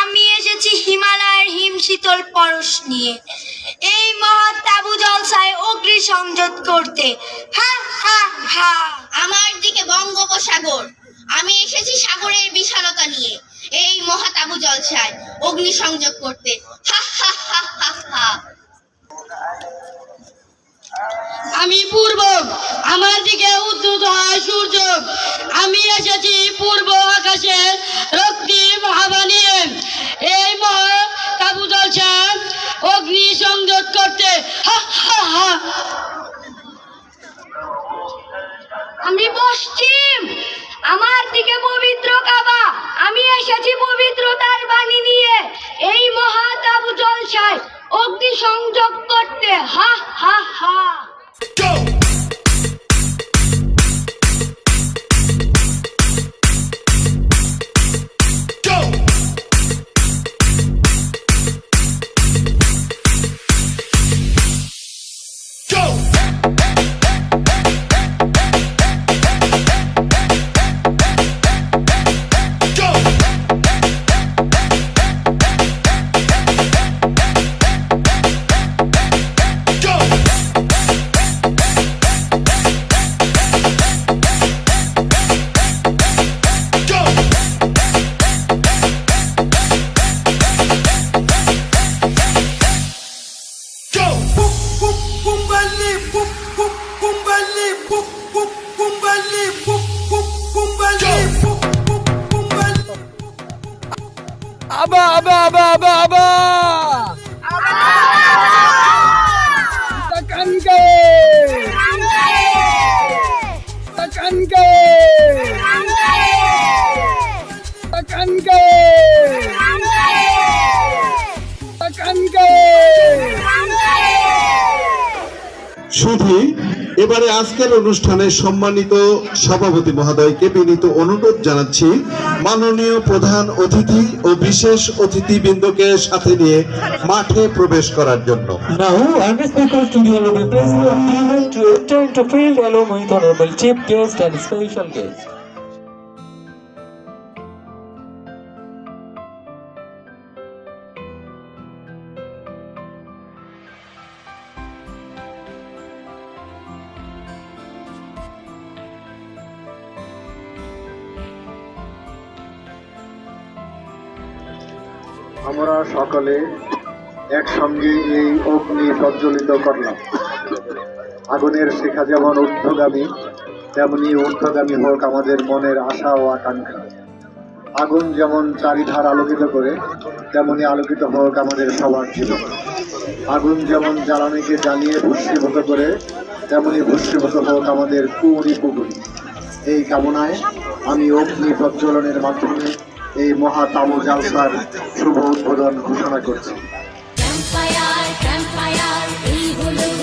আমি এসেছি হিমালয়ের হিম শীতল পরশ নিয়ে। এই মহৎ তাবু জলসায় অগ্নি সংযোগ করতে। হা হা হা। আমার দিকে বঙ্গোপসাগর। আমি এসেছি সাগরের বিশালতা নিয়ে। এই মহাতাবু জলসায় অগ্নি সংযোগ করতে। হা হা হা হা হা। আমি পূর্ব আমার দিকে উদ্ধত হয় সূর্য। আমি এসেছি পূর্ব আকাশে রক্তিম হাওয়া নিয়ে এই মহ তাবু জলসা অগ্নি সংযোগ করতে হা হা হা আমি পশ্চিম। আমার দিকে পবিত্র কাবা। আমি এসেছি পবিত্রতার বাণী নিয়ে। এই মহাতাবু জলসায় অগ্নি সংযোগ করতে। হা হা হা। আবা আবা আবা আবা আবা Tekan ke Tekan ke Tekan ke Tekan ke শুধু এবারে আজকের অনুষ্ঠানে সম্মানিত সভাপতি মহাদয়কে বিনীত অনুরোধ জানাচ্ছি, মাননীয় প্রধান অতিথি ও বিশেষ অতিথিবৃন্দকে সাথে নিয়ে মাঠে প্রবেশ করার জন্য। স্পেশাল গেস্ট আমরা সকলে একসঙ্গে এই অগ্নি প্রজ্বলিত করলাম। আগুনের শেখা যেমন ঊর্ধ্বগামী, তেমনি ঊর্ধ্বগামী হোক আমাদের মনের আশা ও আকাঙ্ক্ষা। আগুন যেমন চারিধার আলোকিত করে, তেমনি আলোকিত হোক আমাদের সবার জীবন। আগুন যেমন জ্বালানিকে জ্বালিয়ে ভস্মীভূত করে, তেমনি ভস্মীভূত হোক আমাদের কুড়ি পুকুরি। এই কামনায় আমি অগ্নি প্রজ্বলনের মাধ্যমে এই মহা তামুল জালসার শুভ উদ্বোধন ঘোষণা করছি। এই হলো